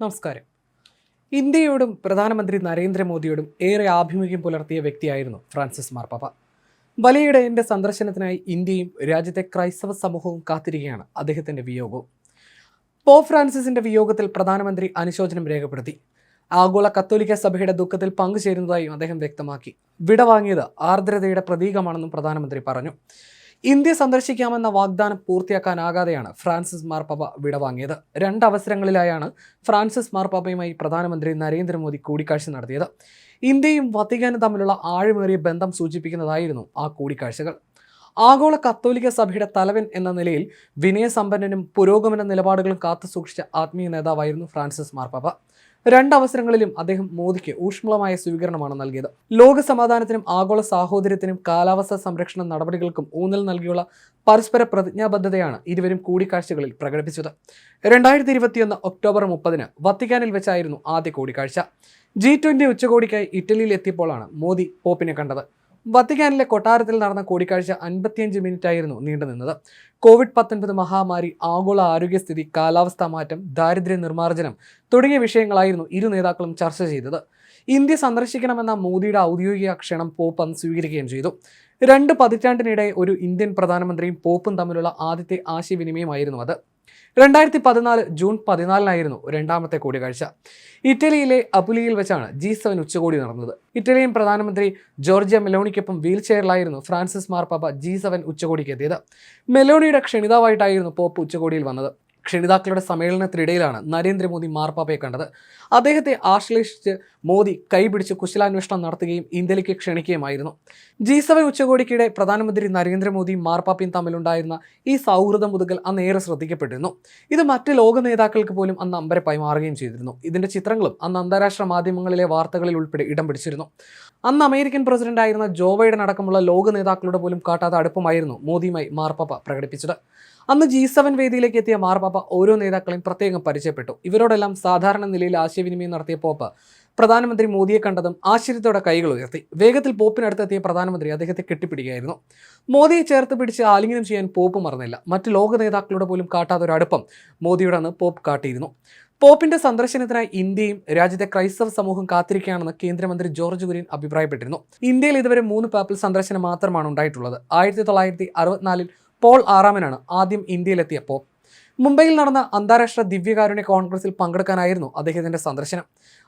നമസ്കാരം. ഇന്ത്യയോടും പ്രധാനമന്ത്രി നരേന്ദ്രമോദിയോടും ഏറെ ആഭിമുഖ്യം പുലർത്തിയ വ്യക്തിയായിരുന്നു ഫ്രാൻസിസ് മാർപ്പാപ്പ വലിയിടയന്റെ സന്ദർശനത്തിനായി ഇന്ത്യയും രാജ്യത്തെ ക്രൈസ്തവ സമൂഹവും കാത്തിരിക്കുകയാണ് അദ്ദേഹത്തിന്റെ വിയോഗവും. പോപ്പ് ഫ്രാൻസിസിന്റെ വിയോഗത്തിൽ പ്രധാനമന്ത്രി അനുശോചനം രേഖപ്പെടുത്തി. ആഗോള കത്തോലിക്ക സഭയുടെ ദുഃഖത്തിൽ പങ്കുചേരുന്നതായും അദ്ദേഹം വ്യക്തമാക്കി. വിടവാങ്ങിയത് ആർദ്രതയുടെ പ്രതീകമാണെന്നും പ്രധാനമന്ത്രി പറഞ്ഞു. ഇന്ത്യ സന്ദർശിക്കാമെന്ന വാഗ്ദാനം പൂർത്തിയാക്കാനാകാതെയാണ് ഫ്രാൻസിസ് മാർപ്പാപ്പ വിടവാങ്ങിയത് രണ്ട് അവസരങ്ങളിലായാണ് ഫ്രാൻസിസ് മാർപ്പാപ്പയുമായി പ്രധാനമന്ത്രി നരേന്ദ്രമോദി കൂടിക്കാഴ്ച നടത്തിയത്. ഇന്ത്യയും വത്തിക്കാനും തമ്മിലുള്ള ആഴമേറിയ ബന്ധം സൂചിപ്പിക്കുന്നതായിരുന്നു ആ കൂടിക്കാഴ്ചകൾ. ആഗോള കത്തോലിക്ക സഭയുടെ തലവൻ എന്ന നിലയിൽ വിനയസമ്പന്നനും പുരോഗമന നിലപാടുകളും കാത്തുസൂക്ഷിച്ച ആത്മീയ നേതാവായിരുന്നു ഫ്രാൻസിസ് മാർപ്പാപ്പ. രണ്ടവസരങ്ങളിലും അദ്ദേഹം മോദിക്ക് ഊഷ്മളമായ സ്വീകരണമാണ് നൽകിയത്. ലോക സമാധാനത്തിനും ആഗോള സാഹോദര്യത്തിനും കാലാവസ്ഥാ സംരക്ഷണ നടപടികൾക്കും ഊന്നൽ നൽകിയുള്ള പരസ്പര പ്രതിജ്ഞാബദ്ധതയാണ് ഇരുവരും കൂടിക്കാഴ്ചകളിൽ പ്രകടിപ്പിച്ചത്. രണ്ടായിരത്തി ഇരുപത്തിയൊന്ന് ഒക്ടോബർ മുപ്പതിന് വത്തിക്കാനിൽ വെച്ചായിരുന്നു ആദ്യ കൂടിക്കാഴ്ച. ജി ട്വന്റി ഉച്ചകോടിക്കായി ഇറ്റലിയിൽ എത്തിയപ്പോഴാണ് മോദി പോപ്പിനെ കണ്ടത്. വത്തിക്കാനിലെ കൊട്ടാരത്തിൽ നടന്ന കൂടിക്കാഴ്ച അൻപത്തിയഞ്ച് മിനിറ്റ് ആയിരുന്നു നീണ്ടുനിന്നത് കോവിഡ് പത്തൊൻപത് മഹാമാരി ആഗോള ആരോഗ്യസ്ഥിതി കാലാവസ്ഥാ മാറ്റം ദാരിദ്ര്യ നിർമ്മാർജനം തുടങ്ങിയ വിഷയങ്ങളായിരുന്നു ഇരു നേതാക്കളും ചർച്ച ചെയ്തത്. ഇന്ത്യ സന്ദർശിക്കണമെന്ന മോദിയുടെ ഔദ്യോഗിക ക്ഷണം പോപ്പ് അന്ന് സ്വീകരിക്കുകയും ചെയ്തു. രണ്ട് പതിറ്റാണ്ടിനിടെ ഒരു ഇന്ത്യൻ പ്രധാനമന്ത്രിയും പോപ്പും തമ്മിലുള്ള ആദ്യത്തെ ആശയവിനിമയമായിരുന്നു അത്. രണ്ടായിരത്തി പതിനാല് ജൂൺ പതിനാലിനായിരുന്നു രണ്ടാമത്തെ കൂടിക്കാഴ്ച. ഇറ്റലിയിലെ അപുലിയിൽ വെച്ചാണ് ജി സെവൻ ഉച്ചകോടി നടന്നത്. ഇറ്റലിയൻ പ്രധാനമന്ത്രി ജോർജിയ മെലോണിക്കൊപ്പം വീൽ ചെയറിലായിരുന്നു ഫ്രാൻസിസ് മാർപ്പാപ്പ ജി സെവൻ ഉച്ചകോടിക്ക് എത്തിയത് മെലോണിയുടെ ക്ഷണിതാവായിട്ടായിരുന്നു പോപ്പ് ഉച്ചകോടിയിൽ വന്നത്. ക്ഷണിതാക്കളുടെ സമ്മേളനത്തിനിടയിലാണ് നരേന്ദ്രമോദി മാർപ്പാപ്പയെ കണ്ടത്. അദ്ദേഹത്തെ ആശ്ലേഷിച്ച് മോദി കൈപിടിച്ച് കുശലാന്വേഷണം നടത്തുകയും ഇന്ത്യയിലേക്ക് ക്ഷണിക്കുകയുമായിരുന്നു. ജി സെവൻ ഉച്ചകോടിക്കിടെ പ്രധാനമന്ത്രി നരേന്ദ്രമോദിയും മാർപ്പാപ്പയും തമ്മിലുണ്ടായിരുന്ന ഈ സൗഹൃദം മുതുകൽ അന്ന് ഏറെ ശ്രദ്ധിക്കപ്പെട്ടിരുന്നു. ഇത് മറ്റ് ലോക നേതാക്കൾക്ക് പോലും അന്ന് അമ്പരപ്പായി മാറുകയും ചെയ്തിരുന്നു. ഇതിന്റെ ചിത്രങ്ങളും അന്ന് അന്താരാഷ്ട്ര മാധ്യമങ്ങളിലെ വാർത്തകളിൽ ഉൾപ്പെടെ ഇടം പിടിച്ചിരുന്നു. അന്ന് അമേരിക്കൻ പ്രസിഡന്റ് ആയിരുന്ന ജോ ബൈഡൻ അടക്കമുള്ള ലോക നേതാക്കളുടെ പോലും കാട്ടാത്ത അടുപ്പമായിരുന്നു മോദിയുമായി മാർപ്പാപ്പ പ്രകടിപ്പിച്ചത്. അന്ന് ജി സെവൻ വേദിയിലേക്ക് എത്തിയ മാർപ്പാപ്പ ഓരോ നേതാക്കളെയും പ്രത്യേകം പരിചയപ്പെട്ടു. ഇവരോടെല്ലാം സാധാരണ നിലയിൽ ആശയവിനിമയം നടത്തിയ പോപ്പ് പ്രധാനമന്ത്രി മോദിയെ കണ്ടതും ആശ്ചര്യത്തോടെ കൈകൾ ഉയർത്തി. വേഗത്തിൽ പോപ്പിനടുത്തെത്തിയ പ്രധാനമന്ത്രി അദ്ദേഹത്തെ കെട്ടിപ്പിടിക്കുകയായിരുന്നു. മോദിയെ ചേർത്ത് പിടിച്ച് ആലിംഗനം ചെയ്യാൻ പോപ്പ് മറന്നില്ല. മറ്റ് ലോക നേതാക്കളുടെ പോലും കാട്ടാത്ത ഒരു അടുപ്പം മോദിയുടെ അന്ന് പോപ്പ് കാട്ടിയിരുന്നു. പോപ്പിന്റെ സന്ദർശനത്തിനായി ഇന്ത്യയും രാജ്യത്തെ ക്രൈസ്തവ സമൂഹം കാത്തിരിക്കുകയാണെന്ന് കേന്ദ്രമന്ത്രി ജോർജ് കുര്യൻ അഭിപ്രായപ്പെട്ടിരുന്നു. ഇന്ത്യയിൽ ഇതുവരെ മൂന്ന് പാപ്പിൾ സന്ദർശനം മാത്രമാണ് ഉണ്ടായിട്ടുള്ളത്. ആയിരത്തി തൊള്ളായിരത്തി അറുപത്തിനാലിൽ പോൾ ആറാമനാണ് ആദ്യം ഇന്ത്യയിലെത്തിയ പോപ്പ്. മുംബൈയിൽ നടന്ന അന്താരാഷ്ട്ര ദിവ്യകാരുണ്യ കോൺഗ്രസിൽ പങ്കെടുക്കാനായിരുന്നു അദ്ദേഹത്തിന്റെ സന്ദർശനം.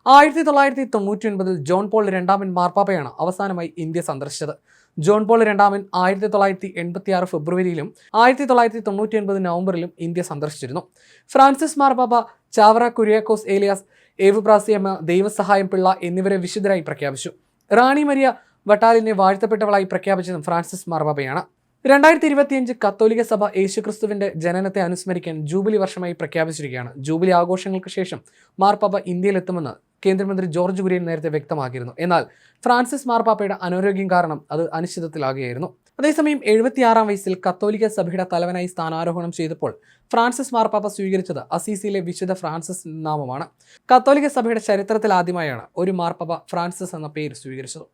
ആയിരത്തി തൊള്ളായിരത്തി തൊണ്ണൂറ്റി ഒൻപതിൽ ജോൺ പോൾ രണ്ടാമൻ മാർപ്പാപ്പയാണ് അവസാനമായി ഇന്ത്യ സന്ദർശിച്ചത്. ജോൺ പോൾ രണ്ടാമൻ ആയിരത്തി തൊള്ളായിരത്തി എൺപത്തി ആറ് ഫെബ്രുവരിയിലും ആയിരത്തി തൊള്ളായിരത്തി തൊണ്ണൂറ്റി ഒൻപത് നവംബറിലും ഇന്ത്യ സന്ദർശിച്ചിരുന്നു. ഫ്രാൻസിസ് മാർപ്പാപ്പ ചാവറ കുര്യാക്കോസ് ഏലിയാസ് ഏവുബ്രാസിയമ്മ ദൈവസഹായം പിള്ള എന്നിവരെ വിശുദ്ധരായി പ്രഖ്യാപിച്ചു. റാണി മരിയ വട്ടാലിനെ വാഴ്ത്തപ്പെട്ടവളായി പ്രഖ്യാപിച്ചതും ഫ്രാൻസിസ് മാർപ്പാപ്പയാണ്. രണ്ടായിരത്തി ഇരുപത്തിയഞ്ച് കത്തോലിക സഭ യേശുക്രിസ്തുവിന്റെ ജനനത്തെ അനുസ്മരിക്കാൻ ജൂബിലി വർഷമായി പ്രഖ്യാപിച്ചിരിക്കുകയാണ്. ജൂബിലി ആഘോഷങ്ങൾക്ക് ശേഷം മാർപ്പാപ്പ ഇന്ത്യയിലെത്തുമെന്ന് കേന്ദ്രമന്ത്രി ജോർജ് കുര്യൻ നേരത്തെ വ്യക്തമാക്കിയിരുന്നു. എന്നാൽ ഫ്രാൻസിസ് മാർപ്പാപ്പയുടെ അനാരോഗ്യം കാരണം അത് അനിശ്ചിതത്തിലാകുകയായിരുന്നു. അതേസമയം എഴുപത്തിയാറാം വയസ്സിൽ കത്തോലിക്ക സഭയുടെ തലവനായി സ്ഥാനാരോഹണം ചെയ്തപ്പോൾ ഫ്രാൻസിസ് മാർപ്പാപ്പ സ്വീകരിച്ചത് അസീസിയിലെ വിശുദ്ധ ഫ്രാൻസിസ് നാമമാണ്. കത്തോലിക്ക സഭയുടെ ചരിത്രത്തിൽ ആദ്യമായാണ് ഒരു മാർപ്പാപ്പ ഫ്രാൻസിസ് എന്ന പേര് സ്വീകരിച്ചത്.